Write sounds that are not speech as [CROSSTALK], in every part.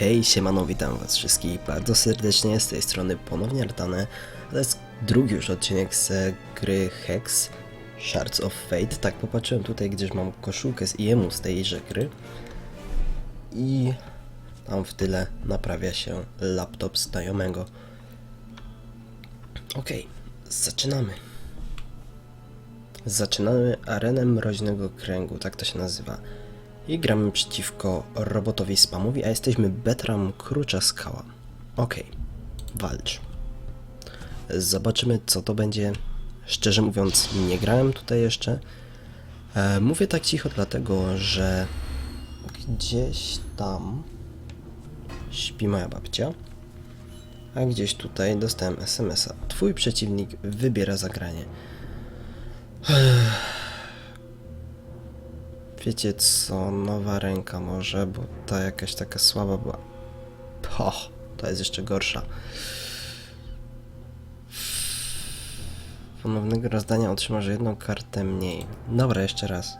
Hej, siemano, witam was wszystkich bardzo serdecznie, z tej strony ponownie Artane. To jest drugi już odcinek z gry Hex Shards of Fate. Tak, popatrzyłem tutaj, gdzieś mam koszulkę z IEM-u z tejże gry. I tam w tyle naprawia się laptop znajomego. Okej, zaczynamy. Zaczynamy arenę mroźnego kręgu, tak to się nazywa. I gramy przeciwko robotowi spamowi, a jesteśmy Betram Krucza Skała. Okej, walcz. Zobaczymy co to będzie. Szczerze mówiąc, nie grałem tutaj jeszcze. E, mówię tak cicho dlatego, że gdzieś tam śpi moja babcia. A gdzieś tutaj dostałem SMS-a. Twój przeciwnik wybiera zagranie. Wiecie co, nowa ręka może, bo ta jakaś taka słaba była. Po, to jest jeszcze gorsza. Ponownego rozdania otrzymasz jedną kartę mniej. Dobra, jeszcze raz.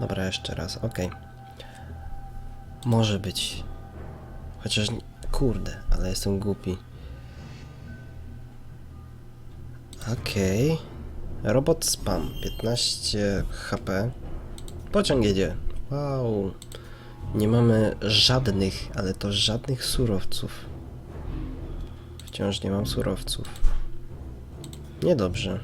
Dobra, jeszcze raz, okej. Może być. Chociaż, kurde, ale jestem głupi. Okej. Robot spam, 15 HP. Pociąg jedzie. Wow. Nie mamy żadnych, ale to żadnych surowców. Wciąż nie mam surowców. Niedobrze.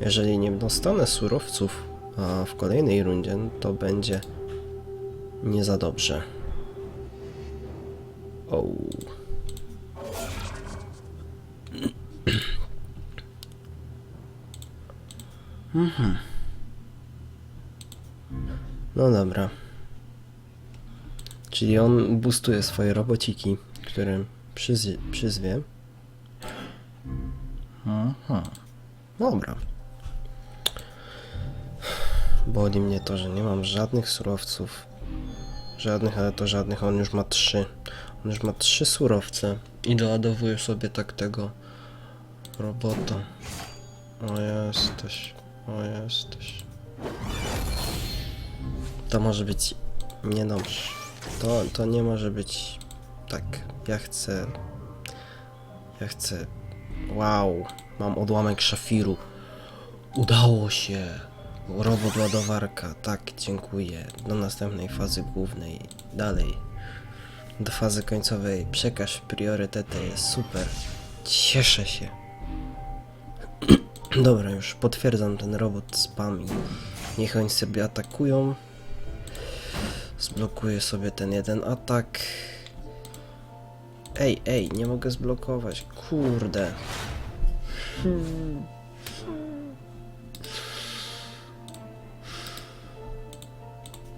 Jeżeli nie dostanę surowców a w kolejnej rundzie, to będzie nie za dobrze. O. No dobra. Czyli on boostuje swoje robociki, które przyzwie. przyzwie. Aha. Dobra. Boli mnie to, że nie mam żadnych surowców. Żadnych, ale to żadnych. On już ma trzy. On już ma trzy surowce. I doładowuje sobie tak tego robota. O jesteś. O jesteś. To może być niedobrze. To, to nie może być tak. Ja chcę. Ja chcę. Wow, mam odłamek szafiru. Udało się. Robot ładowarka. Tak, dziękuję. Do następnej fazy głównej. Dalej. Do fazy końcowej. Przekaż priorytety. Jest super. Cieszę się. Dobra, już potwierdzam ten robot spam i niech oni sobie atakują. Zblokuję sobie ten jeden atak. Ej, ej, nie mogę zblokować. Kurde.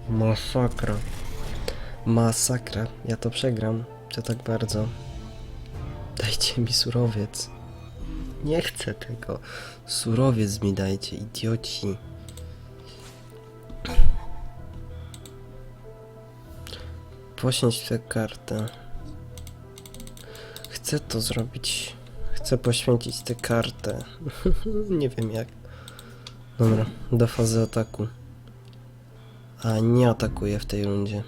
Masakra. Masakra. Ja to przegram. Ja tak bardzo. Dajcie mi surowiec. Nie chcę tego. Surowiec mi dajcie, idioci. Poświęć tę kartę. Chcę to zrobić. Chcę poświęcić tę kartę. [LAUGHS] nie wiem jak. Dobra, do fazy ataku. A nie atakuję w tej rundzie.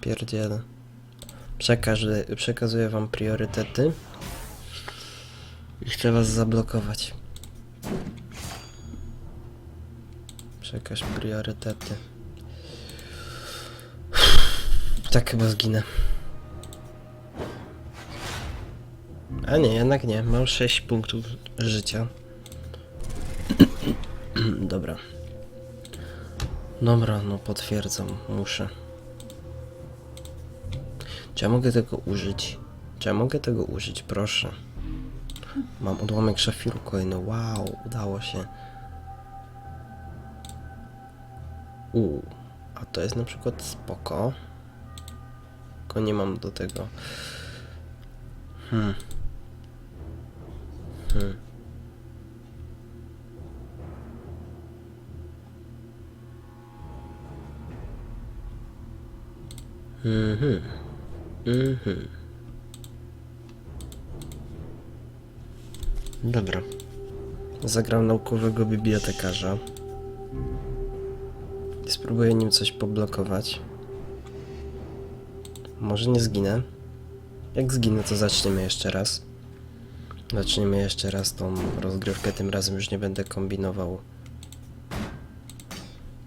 Pierdzielę. Przekażę, przekazuję wam priorytety. I chcę was zablokować. Przekaż priorytety. Tak chyba zginę. A nie, jednak nie. Mam 6 punktów życia. [CLEARS THROAT] Dobra. Dobra, no potwierdzam. Muszę. Czy ja mogę tego użyć? Czy ja mogę tego użyć? Proszę. Mam odłamek szafiru kolejny. Wow, udało się. U, a to jest na przykład spoko. Tylko nie mam do tego. Hmm. Hmm. Mhm. Mhm. Dobra. Zagram naukowego bibliotekarza. Spróbuję nim coś poblokować. Może nie zginę. Jak zginę, to zaczniemy jeszcze raz. Zaczniemy jeszcze raz tą rozgrywkę. Tym razem już nie będę kombinował.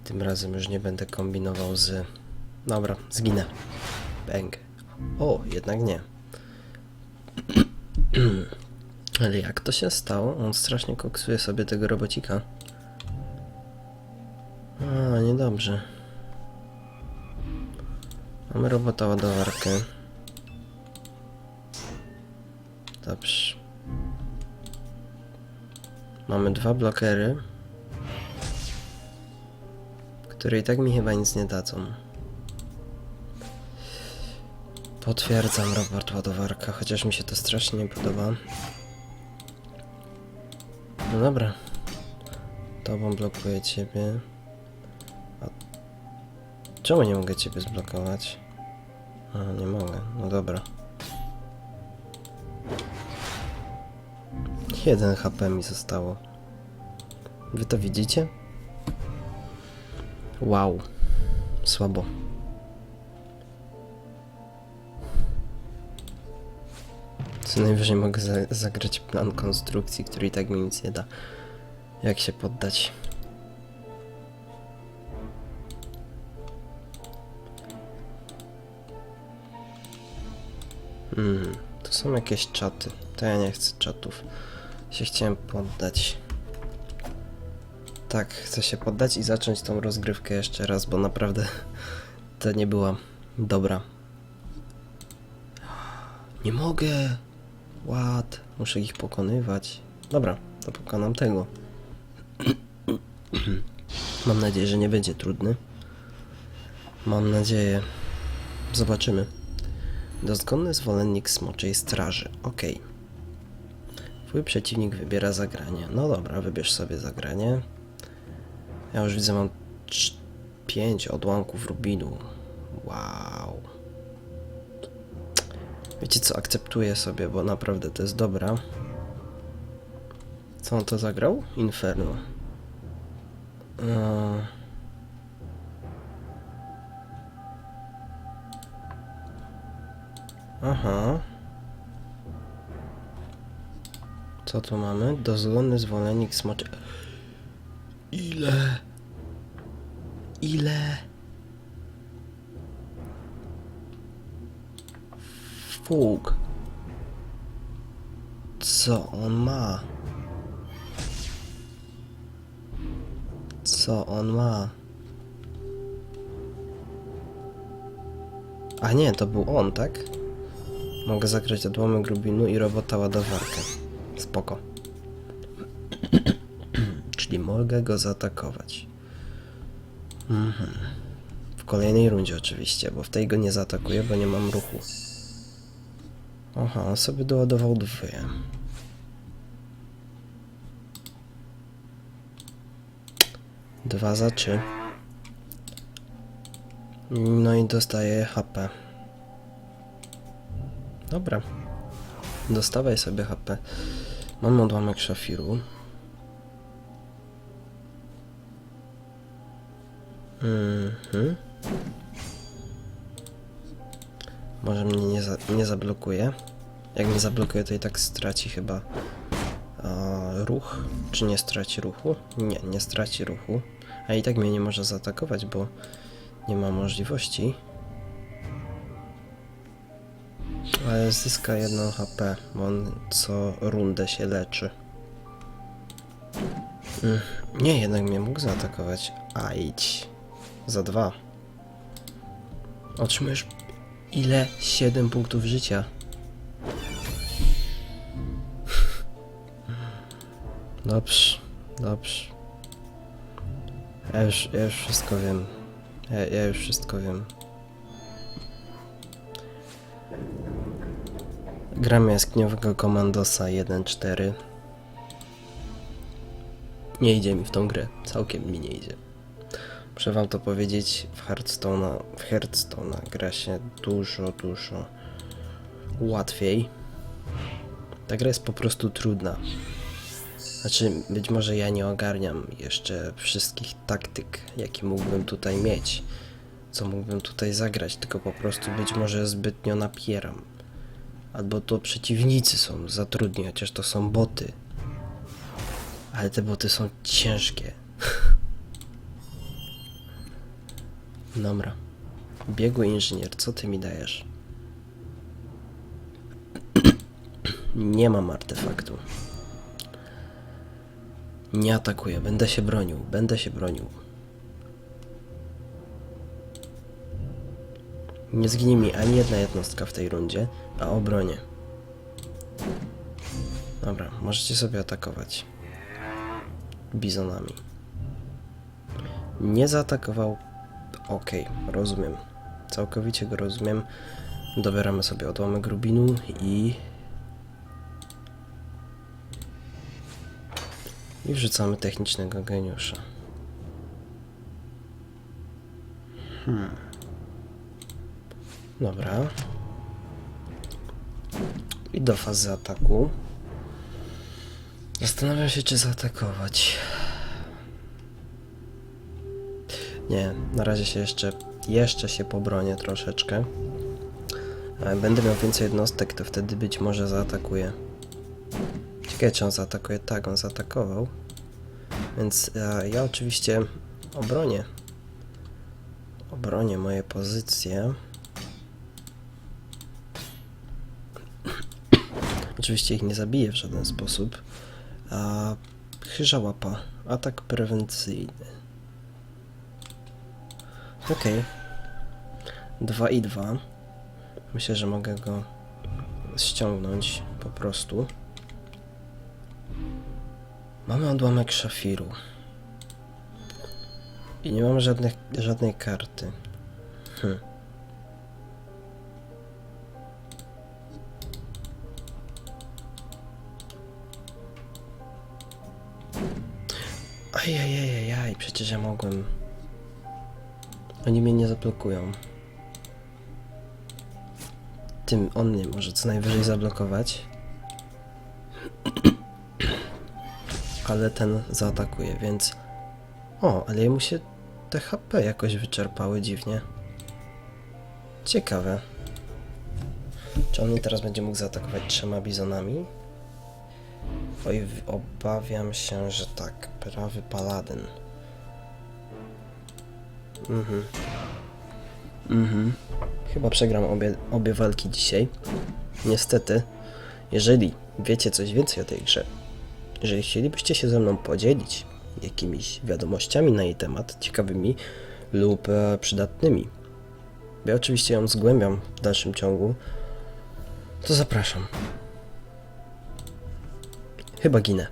Tym razem już nie będę kombinował z. Dobra, zginę. Bang. O, jednak nie. [CLEARS THROAT] Ale jak to się stało? On strasznie koksuje sobie tego robocika. A, niedobrze. Mamy robota ładowarkę. Dobrze. Mamy dwa blokery, które i tak mi chyba nic nie dadzą. Potwierdzam robot ładowarka, chociaż mi się to strasznie nie podoba. No dobra. Tobą blokuję ciebie. Czemu nie mogę ciebie zblokować? A, nie mogę. No dobra. Jeden HP mi zostało. Wy to widzicie? Wow. Słabo. Co najwyżej mogę za zagrać plan konstrukcji, który i tak mi nic nie da. Jak się poddać? Hmm, to są jakieś czaty. To ja nie chcę czatów. Się chciałem poddać. Tak, chcę się poddać i zacząć tą rozgrywkę jeszcze raz, bo naprawdę [LAUGHS] to nie była dobra. Nie mogę! Ład, muszę ich pokonywać. Dobra, to pokonam tego. [CLEARS THROAT] Mam nadzieję, że nie będzie trudny. Mam nadzieję. Zobaczymy. Dozgonny zwolennik smoczej straży. Okej. Twój przeciwnik wybiera zagranie. No dobra, wybierz sobie zagranie. Ja już widzę, mam 5 odłamków rubinu. Wow. Wiecie co, akceptuję sobie, bo naprawdę to jest dobra. Co on to zagrał? Inferno. Eee. Aha. Co tu mamy? Dozgonny zwolennik smoczy... Ile? Ile? Fug. Co on ma? Co on ma? A nie, to był on, tak? Mogę zagrać odłamek rubinu i robota ładowarkę. Spoko. [CLEARS THROAT] Czyli mogę go zaatakować. Mhm. W kolejnej rundzie oczywiście, bo w tej go nie zaatakuję, bo nie mam ruchu. Aha, on sobie doładował dwie. Dwa za trzy. No i dostaje HP. Dobra. Dostawaj sobie HP. Mam odłamek szafiru. Mhm. Może mnie nie, za, nie zablokuje. Jak mnie zablokuje, to i tak straci chyba a, ruch. Czy nie straci ruchu? Nie, nie straci ruchu. A i tak mnie nie może zaatakować, bo nie ma możliwości. Zyska 1 HP, bo on co rundę się leczy. Mm, Nie, jednak mnie mógł zaatakować. A idź. Za dwa. Otrzymujesz ile? 7 punktów życia. Dobrze, dobrze. Ja już, ja już wszystko wiem. Ja, ja już wszystko wiem. Gram jaskiniowego komandosa 1.4. Nie idzie mi w tą grę. Całkiem mi nie idzie. Muszę wam to powiedzieć, w Hearthstone'a, w Hearthstone'a gra się dużo, dużo łatwiej. Ta gra jest po prostu trudna. Znaczy, być może ja nie ogarniam jeszcze wszystkich taktyk, jakie mógłbym tutaj mieć. co mógłbym tutaj zagrać, tylko po prostu być może zbytnio napieram. Albo to przeciwnicy są za trudni, chociaż to są boty. Ale te boty są ciężkie. [LAUGHS] Dobra. Biegły inżynier, co ty mi dajesz? [CLEARS THROAT] Nie mam artefaktu. Nie atakuję, będę się bronił, będę się bronił. Nie zginie mi ani jedna jednostka w tej rundzie, a obronie. Dobra, możecie sobie atakować. Bizonami. Nie zaatakował. Okej, rozumiem. Całkowicie go rozumiem. Dobieramy sobie odłamek rubinu i. I wrzucamy technicznego geniusza. Dobra. I do fazy ataku. Zastanawiam się, czy zaatakować. Nie, na razie się jeszcze, jeszcze się pobronię troszeczkę. Będę miał więcej jednostek, to wtedy być może zaatakuję. Ciekawe, czy on zaatakuje. Tak, on zaatakował. Więc e, ja oczywiście obronię. Obronię moje pozycje. Oczywiście ich nie zabiję w żaden sposób. A chyża łapa. Atak prewencyjny. Okej. 2 i 2. Myślę, że mogę go ściągnąć po prostu. Mamy odłamek szafiru. I nie mam żadnych, żadnej karty. Hm. Przecież ja mogłem. Oni mnie nie zablokują. Tym on mnie może co najwyżej zablokować. [CLEARS THROAT] Ale ten zaatakuje, więc. O, ale jemu się te HP jakoś wyczerpały dziwnie. Ciekawe. Czy on mnie teraz będzie mógł zaatakować trzema bizonami? Oj, obawiam się, że tak. Prawy paladyn. Mhm. Mhm. Chyba przegram obie, obie walki dzisiaj. Niestety, jeżeli wiecie coś więcej o tej grze, jeżeli chcielibyście się ze mną podzielić jakimiś wiadomościami na jej temat, ciekawymi lub e, przydatnymi, ja oczywiście ją zgłębiam w dalszym ciągu, to zapraszam. Chyba ginę.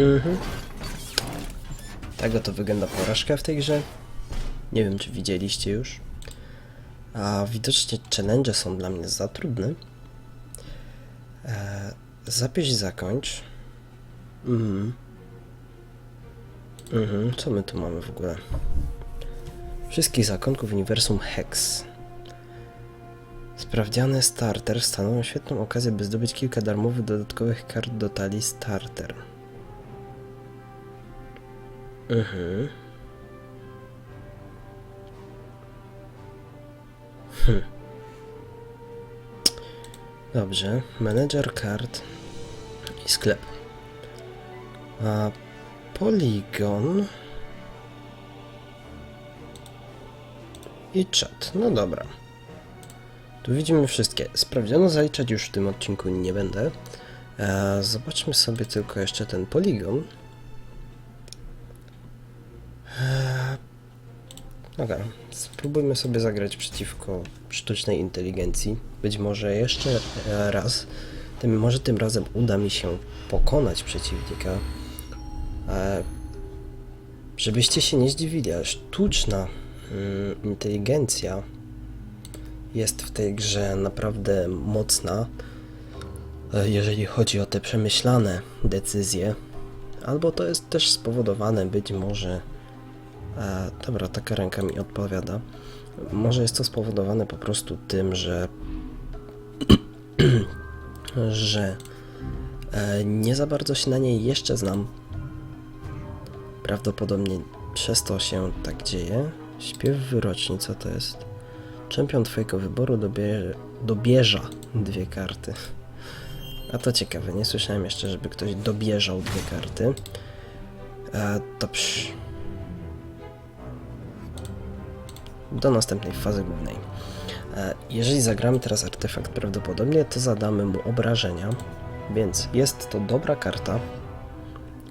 Mhm. Tak oto wygląda porażka w tej grze. Nie wiem, czy widzieliście już. A widocznie challenge są dla mnie za trudne. E, zapisz zakończ. Mhm. Mhm, co my tu mamy w ogóle? Wszystkich zakonków uniwersum Hex. Sprawdziany starter stanowią świetną okazję, by zdobyć kilka darmowych dodatkowych kart do talii starter. Mhm. Hm. [LAUGHS] Dobrze, manager kart i sklep. A Polygon i czat. No dobra. Tu widzimy wszystkie. Sprawdziono zaliczać już w tym odcinku nie będę. E, zobaczmy sobie tylko jeszcze ten poligon. E, Dobra, spróbujmy sobie zagrać przeciwko sztucznej inteligencji. Być może jeszcze e, raz. Tym, może tym razem uda mi się pokonać przeciwnika. E, żebyście się nie zdziwili, ale sztuczna mm, inteligencja jest w tej grze naprawdę mocna, e, jeżeli chodzi o te przemyślane decyzje. Albo to jest też spowodowane być może. E, dobra, taka ręka mi odpowiada. Może jest to spowodowane po prostu tym, że. [CLEARS THROAT] że e, nie za bardzo się na niej jeszcze znam. Prawdopodobnie przez to się tak dzieje. Śpiew wyroczni, co to jest? Czempion twojego wyboru dobie, dobierza dwie karty. A to ciekawe, nie słyszałem jeszcze, żeby ktoś dobieżał dwie karty. E, dobrze. Do następnej fazy głównej. E, jeżeli zagramy teraz artefakt prawdopodobnie, to zadamy mu obrażenia, więc jest to dobra karta.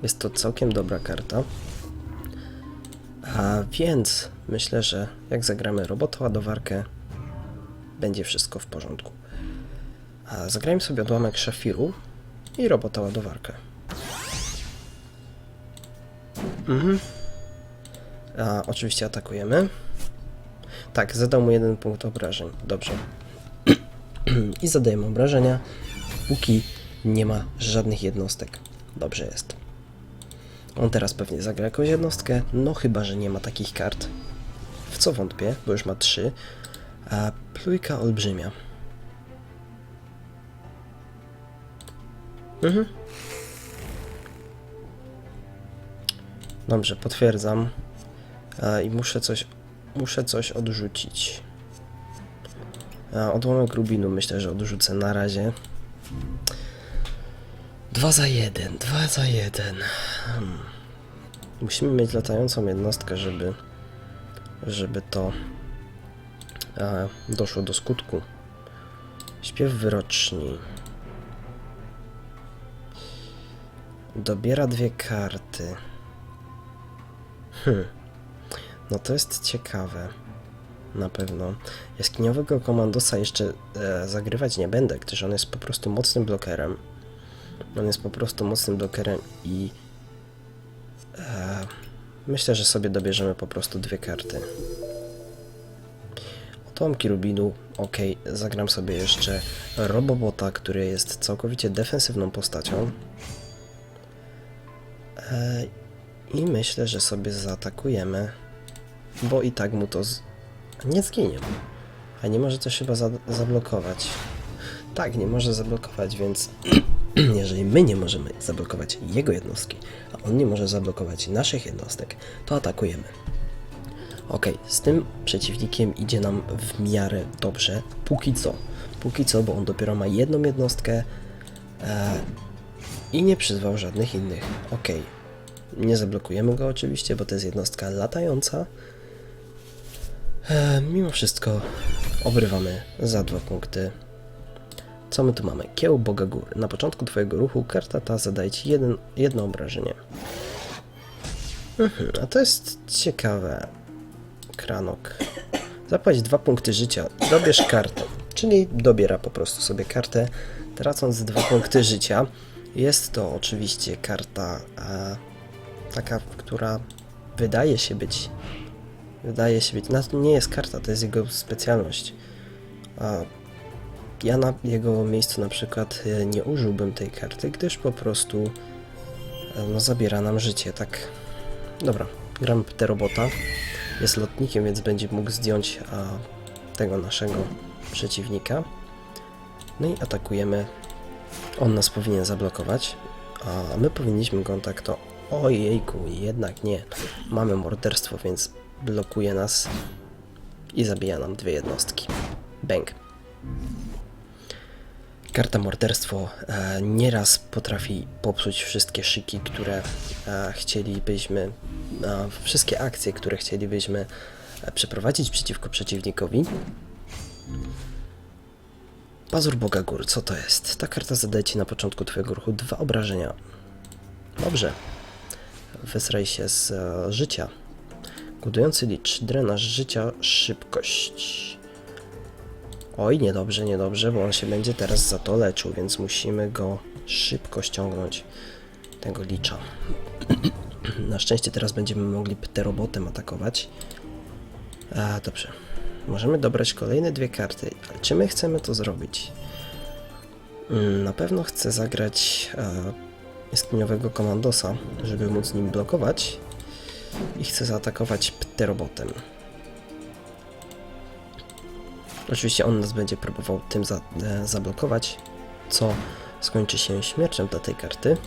Jest to całkiem dobra karta. A więc myślę, że jak zagramy robotładowarkę, będzie wszystko w porządku. A zagrajmy sobie odłamek szafiru i robota ładowarkę. Mhm. A, oczywiście atakujemy. Tak, zadał mu jeden punkt obrażeń. Dobrze. [CLEARS THROAT] I zadajemy obrażenia, póki nie ma żadnych jednostek. Dobrze jest. On teraz pewnie zagra jakąś jednostkę, no chyba, że nie ma takich kart. W co wątpię, bo już ma trzy. A plujka olbrzymia. Mhm. Dobrze, potwierdzam. A, I muszę coś, muszę coś odrzucić. A, odłamek rubinu myślę, że odrzucę na razie. Dwa za jeden, dwa za jeden. Hmm. Musimy mieć latającą jednostkę, żeby, żeby to e, doszło do skutku. Śpiew wyroczni. Dobiera dwie karty. Hmm. No to jest ciekawe. Na pewno. Jaskiniowego komandosa jeszcze e, zagrywać nie będę, gdyż on jest po prostu mocnym blokerem. On jest po prostu mocnym blokerem i e, myślę, że sobie dobierzemy po prostu dwie karty. Odłamki Rubinu, ok, zagram sobie jeszcze Robobota, który jest całkowicie defensywną postacią. E, I myślę, że sobie zaatakujemy, bo i tak mu to z... nie zginie. A nie może też chyba za zablokować. Tak, nie może zablokować, więc [CLEARS THROAT] jeżeli my nie możemy zablokować jego jednostki, a on nie może zablokować naszych jednostek, to atakujemy. Ok, z tym przeciwnikiem idzie nam w miarę dobrze, póki co. Póki co, bo on dopiero ma jedną jednostkę e, i nie przyzwał żadnych innych. Ok, nie zablokujemy go oczywiście, bo to jest jednostka latająca. E, mimo wszystko obrywamy za dwa punkty. Co my tu mamy? Kieł Boga Góry. Na początku twojego ruchu karta ta zadaje ci jeden, jedno obrażenie. Mhm, a to jest ciekawe. Kranok. Zapłać dwa punkty życia. Dobierz kartę. Czyli dobiera po prostu sobie kartę, tracąc dwa punkty życia. Jest to oczywiście karta e, taka, która wydaje się być. Wydaje się być. No, to nie jest karta, to jest jego specjalność. A ja na jego miejscu na przykład e, nie użyłbym tej karty, gdyż po prostu e, no, zabiera nam życie, tak. Dobra, gram tę robota. Jest lotnikiem, więc będzie mógł zdjąć a, tego naszego przeciwnika. No i atakujemy. On nas powinien zablokować, a my powinniśmy go tak to... Ojejku, jednak nie. Mamy morderstwo, więc blokuje nas i zabija nam dwie jednostki. Bang. Karta morderstwo e, nieraz potrafi popsuć wszystkie szyki, które e, chcielibyśmy, e, wszystkie akcje, które chcielibyśmy e, przeprowadzić przeciwko przeciwnikowi. Pazur Boga Gór, co to jest? Ta karta zadaje ci na początku twojego ruchu dwa obrażenia. Dobrze. Wysraj się z e, życia. Budujący licz, drenaż życia, szybkość. Oj, niedobrze, niedobrze, bo on się będzie teraz za to leczył, więc musimy go szybko ściągnąć, tego licza. [CLEARS THROAT] Na szczęście teraz będziemy mogli pterobotem atakować. A, dobrze. Możemy dobrać kolejne dwie karty, ale czy my chcemy to zrobić? Mm, Na pewno chcę zagrać e, jaskiniowego komandosa, żeby móc nim blokować i chcę zaatakować pterobotem. Oczywiście on nas będzie próbował tym za, e, zablokować, co skończy się śmiercią dla tej karty.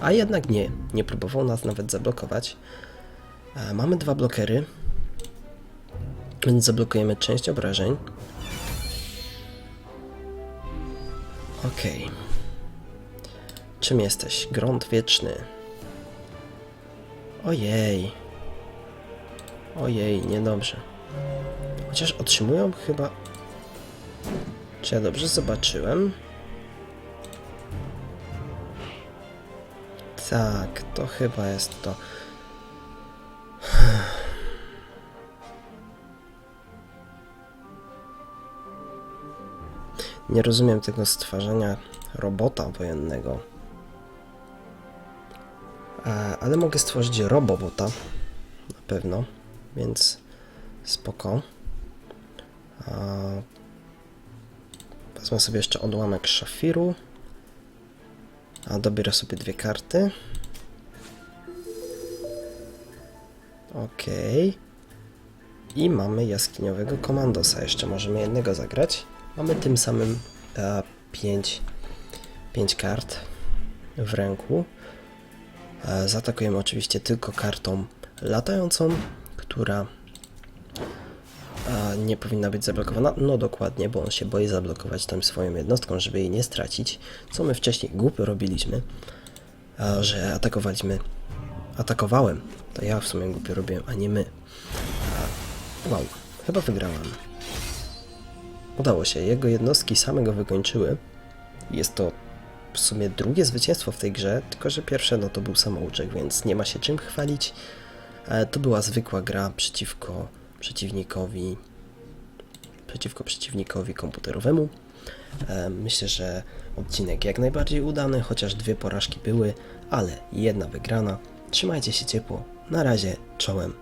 A jednak nie, nie próbował nas nawet zablokować. E, mamy dwa blokery, więc zablokujemy część obrażeń. Okej. Czym jesteś? Grunt wieczny. Ojej. Ojej, niedobrze. Chociaż otrzymują chyba... Czy ja dobrze zobaczyłem? Tak, to chyba jest to. [SIGHS] Nie rozumiem tego stwarzania robota wojennego. E, ale mogę stworzyć robobota. Na pewno. Więc spoko. E, wezmę sobie jeszcze odłamek szafiru. A dobiorę sobie dwie karty. Okej. I mamy jaskiniowego komandosa. Jeszcze możemy jednego zagrać. Mamy tym samym 5 pięć kart w ręku. E, Zaatakujemy oczywiście tylko kartą latającą, która e, nie powinna być zablokowana. No dokładnie, bo on się boi zablokować tą swoją jednostką, żeby jej nie stracić. Co my wcześniej głupio robiliśmy, e, że atakowaliśmy. Atakowałem. To ja w sumie głupio robiłem, a nie my. Wow, chyba wygrałem. Udało się, jego jednostki same go wykończyły. Jest to w sumie drugie zwycięstwo w tej grze, tylko że pierwsze no to był samouczek, więc nie ma się czym chwalić. E, To była zwykła gra przeciwko przeciwnikowi przeciwko przeciwnikowi komputerowemu. E, Myślę, że odcinek jak najbardziej udany, chociaż dwie porażki były, ale jedna wygrana. Trzymajcie się ciepło. Na razie, czołem.